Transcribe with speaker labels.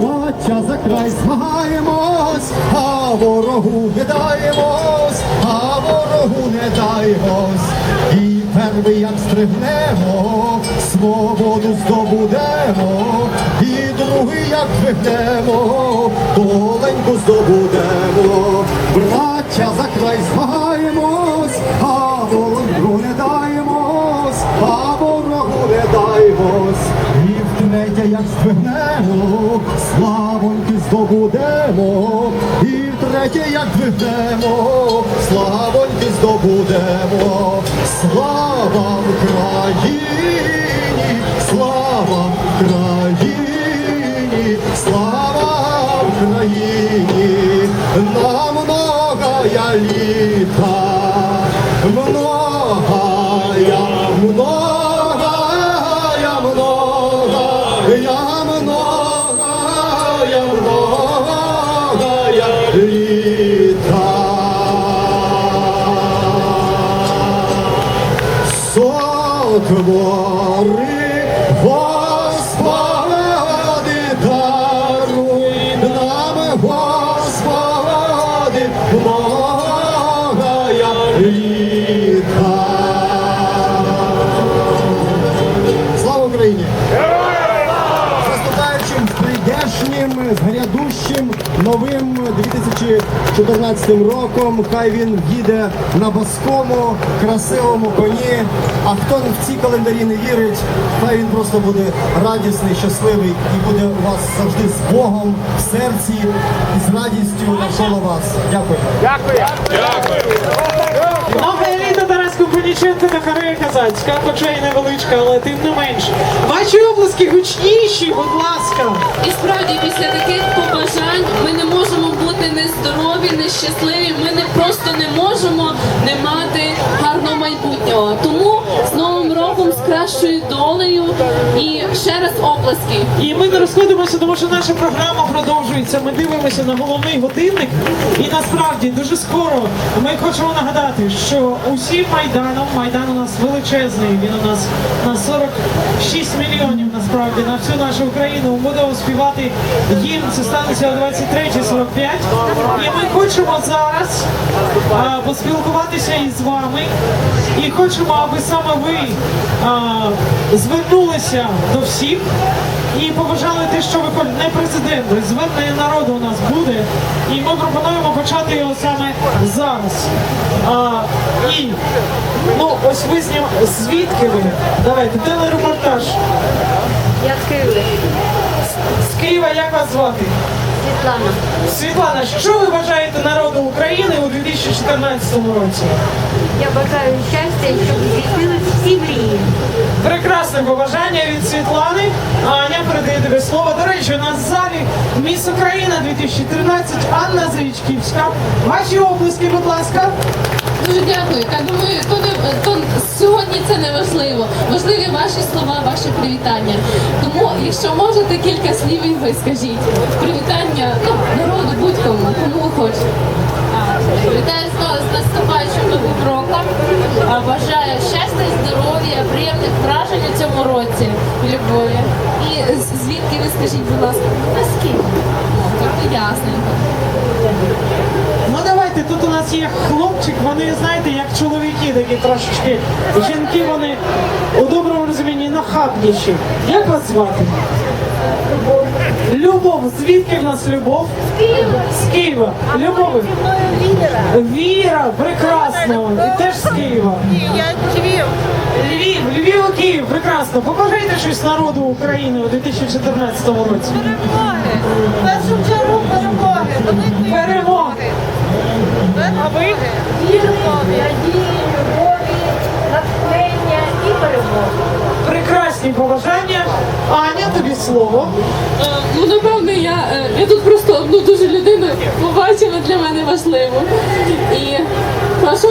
Speaker 1: Браття за край змагаємось, а ворогу не даємось, а ворогу не даємось. І перший як стригнемо, свободу здобудемо, і другий як вигнемо, доленьку здобудемо. Браття за край змагаємось, а ворогу не даємось, а ворогу не даємось. І як здвигнемо, славоньки здобудемо, і втретє, як двигнемо, славоньки здобудемо, слава Україні, слава Україні, слава Україні, на многая літа, многая, Сотвори, Господи, даруй нам, Господи, многая прийдешнім, з грядущим новим 2014 роком. Хай він їде на боскому, красивому коні. А хто в ці календарі не вірить, хай він просто буде радісний, щасливий і буде у вас завжди з Богом в серці і з радістю навколо вас. Дякую.
Speaker 2: Нова еліта Тарас Компаніченко та Харея Казацька, хоча й невеличка, але тим не менш. Ваші обласки гучніші, будь ласка.
Speaker 3: І справді після таких побажань ми не можемо бути нездорові, нещасливі. Ми не просто не можемо не мати гарного майбутнього. Тому з роком, з кращою долею і ще раз оплески.
Speaker 2: І ми не розходимося, тому що наша програма продовжується. Ми дивимося на головний годинник. І насправді дуже скоро ми хочемо нагадати, що усім майданом майдан у нас величезний. Він у нас на 46 мільйонів насправді на всю нашу Україну. Ми будемо співати гімн. Це станеться о 23.45. І ми хочемо зараз а, поспілкуватися із вами. І хочемо, аби саме ви звернулися до всіх і побажали те, що ви. Не президент, звернення народу у нас буде. І ми пропонуємо почати його саме зараз. А, і ну ось ви знім... звідки ви? Давайте телерепортаж.
Speaker 4: Я з Києва.
Speaker 2: З Києва як вас звати?
Speaker 4: Світлана.
Speaker 2: Світлана, що ви бажаєте народу України у 2014 році?
Speaker 4: Я бажаю щастя, щоб здійснились всі мрії.
Speaker 2: Прекрасне побажання від Світлани. Аня передає тобі слово. До речі, у нас в залі Міс Україна 2013 Анна Завічківська. Ваші облиски, будь ласка.
Speaker 3: Дуже дякую. Я думаю, то сьогодні це не важливо. Важливі ваші слова, ваші привітання. Тому, якщо можете, кілька слів і ви скажіть. Привітання ну, народу, будь-кому, кому ви хочете. Вітаю знову з наступаючим новим роком. Бажаю щастя, здоров'я, приємних вражень у цьому році, любові. І звідки ви скажіть, будь ласка? Ну, тобто ясненько.
Speaker 2: Тут у нас є хлопчик, вони знаєте, як чоловіки такі трошечки. Жінки вони у доброму розумінні нахабніші. Як вас звати? Любов. Звідки в нас любов? З Києва. Любов. Віра, прекрасно. І теж з Києва.
Speaker 5: Я Львів.
Speaker 2: Львів, Львів, Київ, прекрасно. Побажайте щось народу України у 2014 році.
Speaker 5: Перемоги. В першу чергу перемоги. Великої
Speaker 2: Перемоги.
Speaker 5: А ви?
Speaker 4: Любові, надії, любові, натхнення і перемоги.
Speaker 2: Прекрасні побажання. Аня, тобі слово.
Speaker 3: Е, Ну, напевно, я, е, я тут просто одну дуже людину побачила для мене важливу. І прошу.